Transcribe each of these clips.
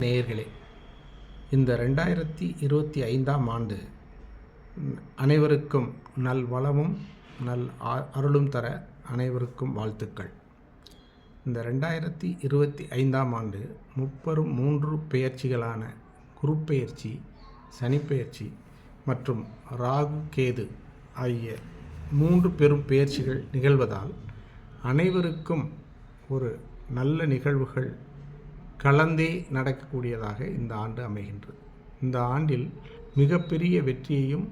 நேயர்களே இந்த ரெண்டாயிரத்தி இருபத்தி ஐந்தாம் ஆண்டு அனைவருக்கும் நல் வளமும் நல் அருளும் தர அனைவருக்கும் வாழ்த்துக்கள். இந்த ரெண்டாயிரத்தி இருபத்தி ஐந்தாம் ஆண்டு முப்பெரும் மூன்று பெயர்ச்சிகளான குரு பெயர்ச்சி சனிப்பெயர்ச்சி மற்றும் ராகு கேது ஆகிய மூன்று பெரும் பெயர்ச்சிகள் நிகழ்வதால் அனைவருக்கும் ஒரு நல்ல நிகழ்வுகள் கலந்தே நடக்கக்கூடியதாக இந்த ஆண்டு அமைகின்றது. இந்த ஆண்டில் மிகப்பெரிய வெற்றியையும்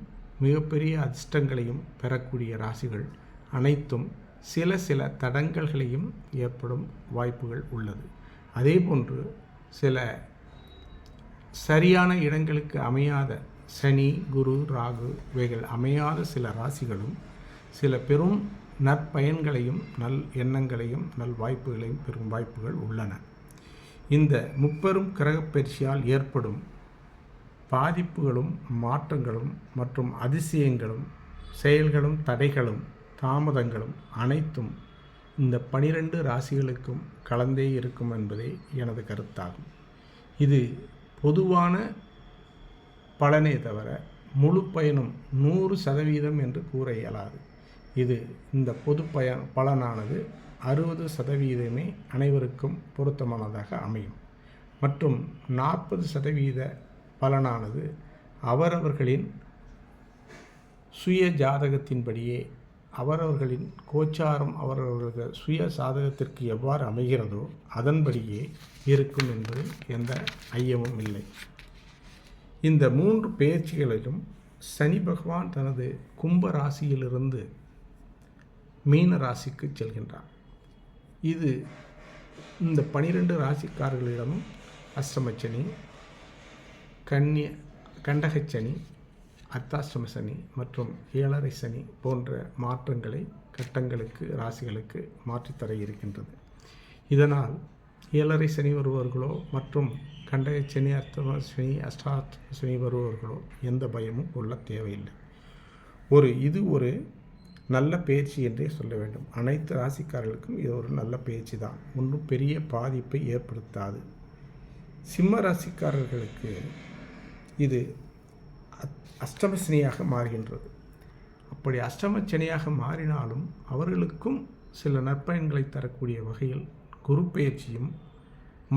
மிகப்பெரிய அதிர்ஷ்டங்களையும் பெறக்கூடிய ராசிகள் அனைத்தும் சில சில தடங்கல்களையும் ஏற்படும் வாய்ப்புகள் உள்ளது. அதேபோன்று சில சரியான இடங்களுக்கு அமையாத சனி குரு ராகு இவைகள் அமையாத சில ராசிகளும் சில பெரும் நற்பயன்களையும் நல் எண்ணங்களையும் நல் வாய்ப்புகளையும் பெறும் வாய்ப்புகள் உள்ளன. இந்த முப்பெரும் கிரகப்பெயர்ச்சியால் ஏற்படும் பாதிப்புகளும் மாற்றங்களும் மற்றும் அதிசயங்களும் செயல்களும் தடைகளும் தாமதங்களும் அனைத்தும் இந்த பனிரெண்டு ராசிகளுக்கும் கலந்தே இருக்கும் என்பதே எனது கருத்தாகும். இது பொதுவான பலனே தவிர முழு பயனும் நூறு சதவீதம் என்று கூற இயலாது. இது இந்த பொது பய பலனானது அறுபது சதவீதமே அனைவருக்கும் பொருத்தமானதாக அமையும். மற்றும் நாற்பது சதவீத பலனானது அவரவர்களின் சுய ஜாதகத்தின்படியே அவரவர்களின் கோச்சாரம் அவரவர்கள் சுய சாதகத்திற்கு எவ்வாறு அமைகிறதோ அதன்படியே இருக்கும் என்பது எந்த ஐயமும் இல்லை. இந்த மூன்று பேச்சுகளிலும் சனி பகவான் தனது கும்ப ராசியிலிருந்து மீன ராசிக்கு செல்கின்றார். இது இந்த பனிரெண்டு ராசிக்காரர்களிடமும் அஷ்டமச்சனி கன்னிய கண்டகச்சனி அர்த்தாஷ்டம சனி மற்றும் ஏழரை சனி போன்ற மாற்றங்களை கட்டங்களுக்கு ராசிகளுக்கு மாற்றித்தர இருக்கின்றது. இதனால் ஏழரை சனி வருபவர்களோ மற்றும் கண்டக சனி அர்த்தம சனி அஷ்டாஷ்டம சனி வருபவர்களோ எந்த பயமும் கொள்ள தேவையில்லை. ஒரு இது ஒரு நல்ல பயிற்சி என்றே சொல்ல வேண்டும். அனைத்து ராசிக்காரர்களுக்கும் இது ஒரு நல்ல பயிற்சி தான் ஒன்றும் பெரிய பாதிப்பை ஏற்படுத்தாது. சிம்ம ராசிக்காரர்களுக்கு இது அஷ்டமசனியாக மாறுகின்றது. அப்படி அஷ்டம சனியாக மாறினாலும் அவர்களுக்கும் சில நற்பயன்களை தரக்கூடிய வகையில் குரு பயிற்சியும்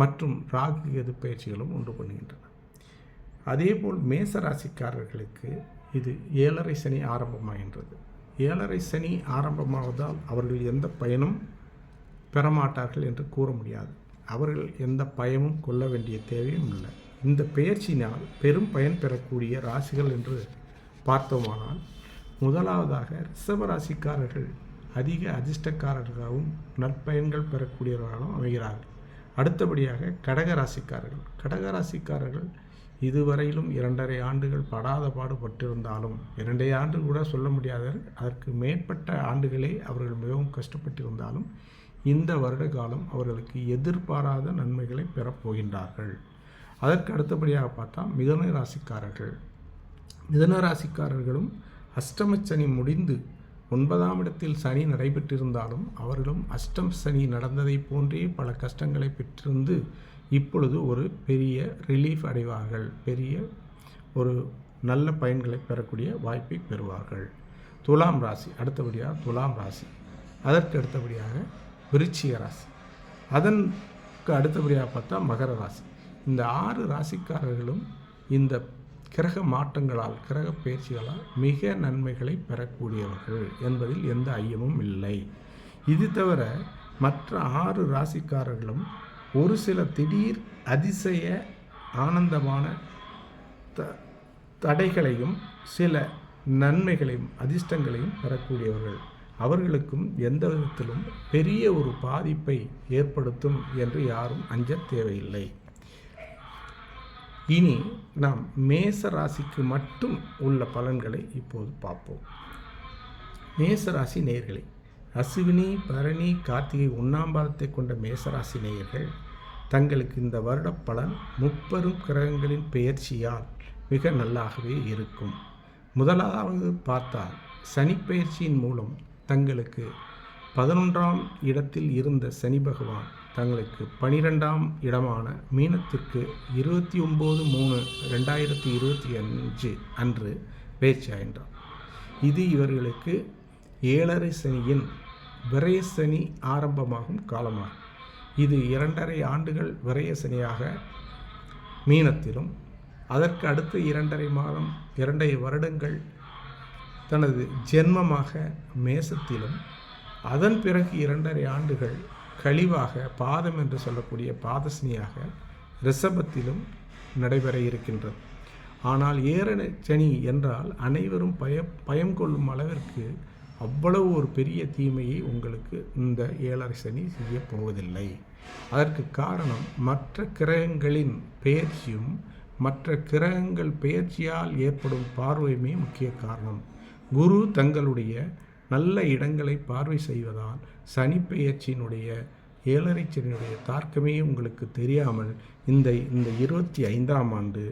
மற்றும் ராகு எது பயிற்சிகளும் உண்டு பண்ணுகின்றன. அதேபோல் மேச ராசிக்காரர்களுக்கு இது ஏழரை சனி ஆரம்பமாகின்றது. ஏழரை சனி ஆரம்பமாவதால் அவர்கள் எந்த பயனும் பெறமாட்டார்கள் என்று கூற முடியாது. அவர்கள் எந்த பயமும் கொள்ள வேண்டிய தேவையும் இல்லை. இந்த பெயர்ச்சியினால் பெரும் பயன் பெறக்கூடிய ராசிகள் என்று பார்த்தோமானால் முதலாவதாக ரிஷப ராசிக்காரர்கள் அதிக அதிர்ஷ்டக்காரர்களாகவும் நற்பயன்கள் பெறக்கூடியவர்களாகவும் அமைகிறார்கள். அடுத்தபடியாக கடக ராசிக்காரர்கள். கடக ராசிக்காரர்கள் இதுவரையிலும் இரண்டரை ஆண்டுகள் படாத பாடுபட்டிருந்தாலும் இரண்டே ஆண்டு கூட சொல்ல முடியாத அதற்கு மேற்பட்ட ஆண்டுகளே அவர்கள் மிகவும் கஷ்டப்பட்டிருந்தாலும் இந்த வருட காலம் அவர்களுக்கு எதிர்பாராத நன்மைகளை பெறப்போகின்றார்கள் அதற்கு அடுத்தபடியாக பார்த்தா மிதன ராசிக்காரர்கள். மிதன ராசிக்காரர்களும் அஷ்டமச்சனி முடிந்து ஒன்பதாம் இடத்தில் சனி நடைபெற்றிருந்தாலும் அவர்களும் அஷ்டம் சனி நடந்ததைப் போன்றே பல கஷ்டங்களை பெற்றிருந்து இப்பொழுது ஒரு பெரிய ரிலீஃப் அடைவார்கள். பெரிய ஒரு நல்ல பயன்களை பெறக்கூடிய வாய்ப்பை பெறுவார்கள். துலாம் ராசி அடுத்தபடியாக துலாம் ராசி. அதற்கு அடுத்தபடியாக விருச்சிக ராசி. அதற்கு அடுத்தபடியாக பார்த்தா மகர ராசி. இந்த ஆறு ராசிக்காரர்களும் இந்த கிரக மாற்றங்களால் கிரக பயிற்சிகளால் மிக நன்மைகளை பெறக்கூடியவர்கள் என்பதில் எந்த ஐயமும் இல்லை. இது தவிர மற்ற ஆறு ராசிக்காரர்களும் ஒரு சில திடீர் அதிசய ஆனந்தமான த தடைகளையும் சில நன்மைகளையும் அதிர்ஷ்டங்களையும் பெறக்கூடியவர்கள். அவர்களுக்கும் எந்த விதத்திலும் பெரிய ஒரு பாதிப்பை ஏற்படுத்தும் என்று யாரும் அஞ்ச தேவையில்லை. இனி நாம் மேச ராசிக்கு மட்டும் உள்ள பலன்களை இப்போது பார்ப்போம். மேச ராசி நேர்களை அசுவினி பரணி கார்த்திகை ஒன்றாம் கொண்ட மேசராசி நேயர்கள் தங்களுக்கு இந்த வருட பலன் முப்பெரும் கிரகங்களின் பெயர்ச்சியால் மிக நல்லாகவே இருக்கும். முதலாவது பார்த்தால் சனி பெயர்ச்சியின் மூலம் தங்களுக்கு பதினொன்றாம் இடத்தில் இருந்த சனி பகவான் தங்களுக்கு பனிரெண்டாம் இடமான மீனத்திற்கு இருபத்தி ஒம்பது மூணு ரெண்டாயிரத்தி இருபத்தி அஞ்சு அன்று பேச்சாயின்றார் இது இவர்களுக்கு ஏழரை சனியின் விரயசனி ஆரம்பமாகும் காலமாகும். இது இரண்டரை ஆண்டுகள் விரயசனியாக மீனத்திலும் அதற்கு அடுத்து இரண்டரை மாதம் இரண்டரை வருடங்கள் தனது ஜென்மமாக மேசத்திலும் அதன் பிறகு இரண்டரை ஆண்டுகள் கழிவாக பாதம் என்று சொல்லக்கூடிய பாதசனியாக ரிஷபத்திலும் நடைபெற இருக்கின்றது. ஆனால் ஏரண சனி என்றால் அனைவரும் பய பயம் கொள்ளும் அளவிற்கு அவ்வளவு ஒரு பெரிய தீமையை உங்களுக்கு இந்த ஏழரை சனி செய்யப் போவதில்லை. அதற்கு காரணம் மற்ற கிரகங்களின் பெயர்ச்சியும் மற்ற கிரகங்கள் பெயர்ச்சியால் ஏற்படும் பார்வையுமே முக்கிய காரணம். குரு தங்களுடைய நல்ல இடங்களை பார்வை செய்வதால் சனி பெயர்ச்சியினுடைய ஏழரை சனியுடைய தாக்கமே உங்களுக்கு தெரியாமல் இந்த இந்த இருபத்தி ஐந்தாம் ஆண்டு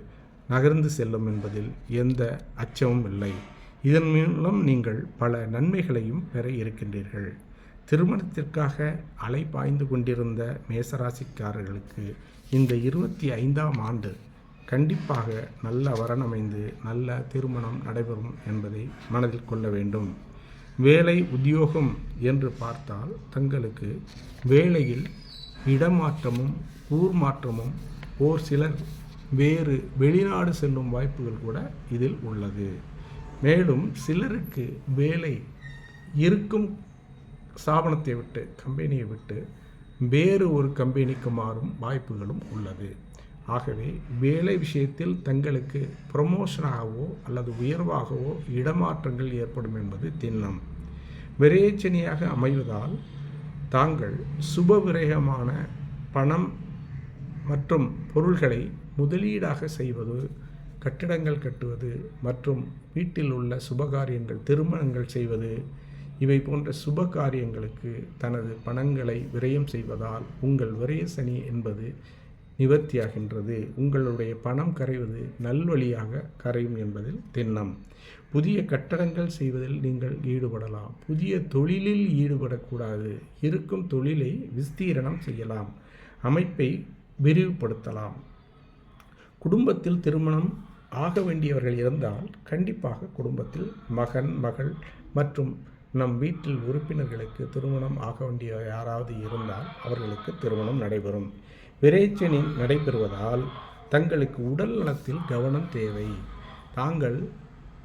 நகர்ந்து செல்லும் என்பதில் எந்த அச்சமும் இல்லை. இதன் மூலம் நீங்கள் பல நன்மைகளையும் பெற இருக்கின்றீர்கள். திருமணத்திற்காக அலை பாய்ந்து கொண்டிருந்த மேசராசிக்காரர்களுக்கு இந்த இருபத்தி ஐந்தாம் ஆண்டு கண்டிப்பாக நல்ல வரணமைந்து நல்ல திருமணம் நடைபெறும் என்பதை மனதில் கொள்ள வேண்டும். வேலை உத்தியோகம் என்று பார்த்தால் தங்களுக்கு வேலையில் இடமாற்றமும் ஊர் மாற்றமும் ஓர் சிலர் வேறு வெளிநாடு செல்லும் வாய்ப்புகள் கூட இதில் உள்ளது. மேலும் சிலருக்கு வேலை இருக்கும் ஸ்தாபனத்தை விட்டு கம்பெனியை விட்டு வேறு ஒரு கம்பெனிக்கு மாறும் வாய்ப்புகளும் உள்ளது. ஆகவே வேலை விஷயத்தில் தங்களுக்கு ப்ரமோஷனாகவோ அல்லது உயர்வாகவோ இடமாற்றங்கள் ஏற்படும் என்பது திண்ணம். விரேச்சனையாக அமைவதால் தாங்கள் சுப விரயமான பணம் மற்றும் பொருள்களை முதலீடாக செய்வது கட்டிடங்கள் கட்டுவது மற்றும் வீட்டில் உள்ள சுபகாரியங்கள் திருமணங்கள் செய்வது இவை போன்ற சுப காரியங்களுக்கு தனது பணங்களை விரயம் செய்வதால் உங்கள் விரய சனி என்பது நிவர்த்தியாகின்றது. உங்களுடைய பணம் கரைவது நல்வழியாக கரையும் என்பதில் திண்ணம். புதிய கட்டடங்கள் செய்வதில் நீங்கள் ஈடுபடலாம். புதிய தொழிலில் ஈடுபடக்கூடாது. இருக்கும் தொழிலை விஸ்தீரணம் செய்யலாம். அமைப்பை விரிவுபடுத்தலாம். குடும்பத்தில் திருமணம் ஆக வேண்டியவர்கள் இருந்தால் கண்டிப்பாக குடும்பத்தில் மகன் மகள் மற்றும் நம் வீட்டில் உறுப்பினர்களுக்கு திருமணம் ஆக வேண்டிய யாராவது இருந்தால் அவர்களுக்கு திருமணம் நடைபெறும். விரைச்சனி நடைபெறுவதால் தங்களுக்கு உடல் நலத்தில் கவனம் தேவை. தாங்கள்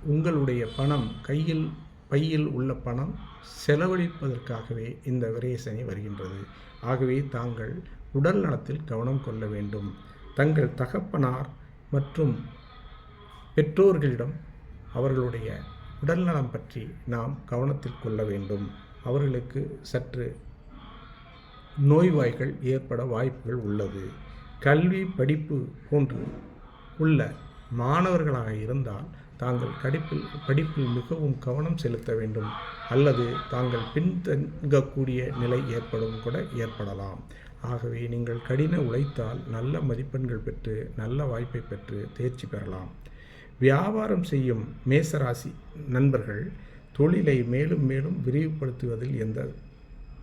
உங்களுடைய பணம் கையில் பையில் உள்ள பணம் செலவழிப்பதற்காகவே இந்த விரேசனை வருகின்றது. ஆகவே தாங்கள் உடல் நலத்தில் கவனம் கொள்ள வேண்டும். தங்கள் தகப்பனார் மற்றும் பெற்றோர்களிடம் அவர்களுடைய உடல்நலம் பற்றி நாம் கவனத்தில் கொள்ள வேண்டும். அவர்களுக்கு சற்று நோய்வாய்கள் ஏற்பட வாய்ப்புகள் உள்ளது. கல்வி படிப்பு போன்று உள்ள மாணவர்களாக இருந்தால் தாங்கள் கடிப்பில் படிப்பில் மிகவும் கவனம் செலுத்த வேண்டும். அல்லது தாங்கள் பின்தங்கக்கூடிய நிலை ஏற்படும் கூட ஏற்படலாம். ஆகவே நீங்கள் கடின உழைத்தால் நல்ல மதிப்பெண்கள் பெற்று நல்ல வாய்ப்பை பெற்று தேர்ச்சி பெறலாம். வியாபாரம் செய்யும் மேசராசி நண்பர்கள் தொழிலை மேலும் மேலும் விரிவுபடுத்துவதில் எந்த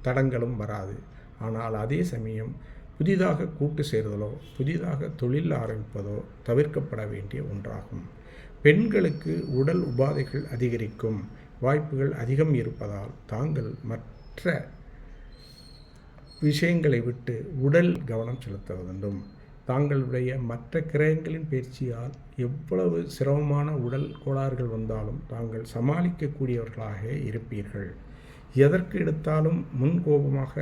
தடங்களும் வராது. ஆனால் அதே சமயம் புதிதாக கூட்டு சேர்தலோ புதிதாக தொழில் ஆரம்பிப்பதோ தவிர்க்கப்பட வேண்டிய ஒன்றாகும். பெண்களுக்கு உடல் உபாதைகள் அதிகரிக்கும் வாய்ப்புகள் அதிகம் இருப்பதால் தாங்கள் மற்ற விஷயங்களை விட்டு உடல் கவனம் செலுத்த வேண்டும். தாங்களுடைய மற்ற கிரகங்களின் பயிற்சியால் எவ்வளவு சிரமமான உடல் கோளாறுகள் வந்தாலும் தாங்கள் சமாளிக்கக்கூடியவர்களாக இருப்பீர்கள். எதற்கு எடுத்தாலும் முன்கோபமாக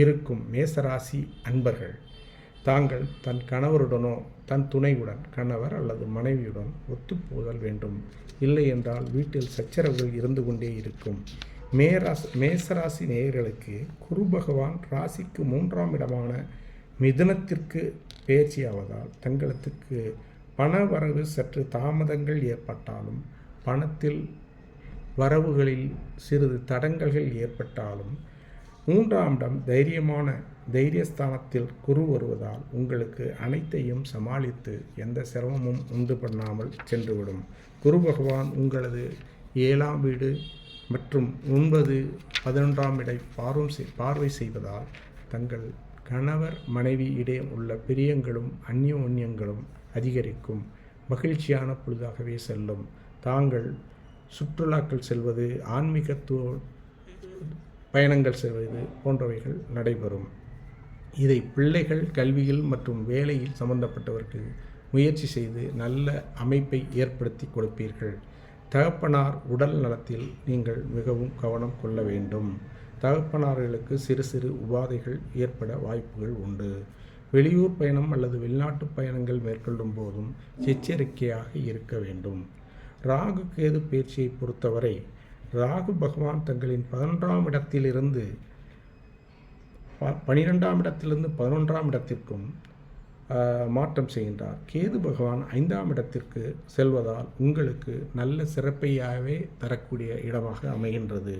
இருக்கும் மேசராசி அன்பர்கள் தாங்கள் தன் கணவருடனோ தன் துணையுடன் கணவர் அல்லது மனைவியுடன் ஒத்துப்போதல் வேண்டும். இல்லை என்றால் வீட்டில் சச்சரவுகள் இருந்து கொண்டே இருக்கும். மேராஸ் மேசராசி நேயர்களுக்கு குரு பகவான் ராசிக்கு மூன்றாம் இடமான மிதுனத்திற்கு பேச்சியாவதால் தங்களுக்கு பண வரவு சற்று தாமதங்கள் ஏற்பட்டாலும் பணத்தில் வரவுகளில் சிறிது தடங்கல்கள் ஏற்பட்டாலும் மூன்றாம் இடம் தைரியமான தைரியஸ்தானத்தில் குரு வருவதால் உங்களுக்கு அனைத்தையும் சமாளித்து எந்த சிரமமும் உண்டு பண்ணாமல் சென்றுவிடும். குரு பகவான் உங்களது ஏழாம் வீடு மற்றும் ஒன்பது பதினொன்றாம் இடை பார்வை செய் பார்வை செய்வதால் தங்கள் கணவர் மனைவி இடையே உள்ள பிரியங்களும் அந்யோன்யங்களும் அதிகரிக்கும். மகிழ்ச்சியான பொழுதாகவே செல்லும். தாங்கள் சுற்றுலாக்கள் செல்வது ஆன்மீகத்துவ பயணங்கள் செல்வது போன்றவைகள் நடைபெறும். இதை பிள்ளைகள் கல்வியில் மற்றும் வேலையில் சம்பந்தப்பட்டவர்கள் முயற்சி செய்து நல்ல அமைப்பை ஏற்படுத்தி கொடுப்பீர்கள். தகப்பனார் உடல் நலத்தில் நீங்கள் மிகவும் கவனம் கொள்ள வேண்டும். தகப்பனார்களுக்கு சிறு சிறு உபாதைகள் ஏற்பட வாய்ப்புகள் உண்டு. வெளியூர் பயணம் அல்லது வெளிநாட்டு பயணங்கள் மேற்கொள்ளும் போதும் எச்சரிக்கையாக இருக்க வேண்டும். ராகு கேது பயிற்சியை பொறுத்தவரை ராகு பகவான் தங்களின் பதினொன்றாம் இடத்திலிருந்து ப- பனிரெண்டாம் இடத்திலிருந்து பதினொன்றாம் இடத்திற்கும் மாற்றம் செய்கின்றார். கேது பகவான் ஐந்தாம் இடத்திற்கு செல்வதால் உங்களுக்கு நல்ல சிறப்பையாகவே தரக்கூடிய இடமாக அமைகின்றது.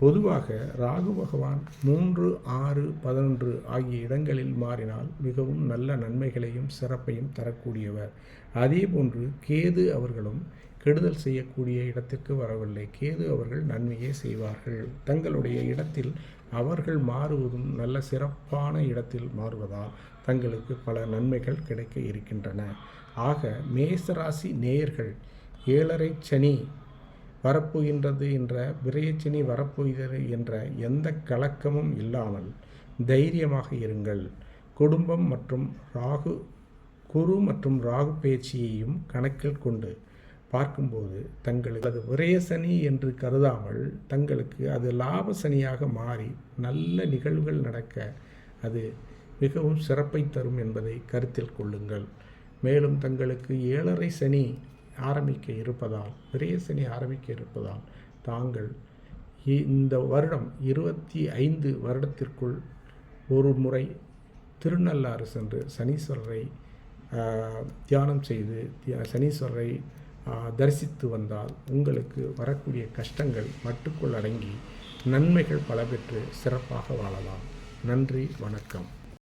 பொதுவாக ராகு பகவான் மூன்று ஆறு பதினொன்று ஆகிய இடங்களில் மாறினால் மிகவும் நல்ல நன்மைகளையும் சிறப்பையும் தரக்கூடியவர். அதேபோன்று கேது அவர்களும் கெடுதல் செய்யக்கூடிய இடத்திற்கு வரவில்லை. கேது அவர்கள் நன்மையே செய்வார்கள். தங்களுடைய இடத்தில் அவர்கள் மாறுவதும் நல்ல சிறப்பான இடத்தில் மாறுவதால் தங்களுக்கு பல நன்மைகள் கிடைக்க இருக்கின்றன. ஆக மேசராசி நேயர்கள் ஏழரை சனி வரப்போகின்றது என்ற விரையச்சனி வரப்போகிறது என்ற எந்த கலக்கமும் இல்லாமல் தைரியமாக இருங்கள். குடும்பம் மற்றும் ராகு குரு மற்றும் ராகு பேச்சியையும் கணக்கில் கொண்டு பார்க்கும்போது தங்களுக்கு அது விரயசனி என்று கருதாமல் தங்களுக்கு அது லாப சனியாக மாறி நல்ல நிகழ்வுகள் நடக்க அது மிகவும் சிறப்பை தரும் என்பதை கருத்தில் கொள்ளுங்கள். மேலும் தங்களுக்கு ஏழரை சனி ஆரம்பிக்க இருப்பதால் விரைய சனி ஆரம்பிக்க இருப்பதால் தாங்கள் இ- இந்த வருடம் இருபத்தி ஐந்து வருடத்திற்குள் ஒரு முறை திருநள்ளாறு சென்று சனீஸ்வரரை தியானம் செய்து தியா- சனீஸ்வரரை தரிசித்து வந்தால் உங்களுக்கு வரக்கூடிய கஷ்டங்கள் மட்டுக்குள் அடங்கி நன்மைகள் பல பெற்று சிறப்பாக வாழலாம். நன்றி வணக்கம்.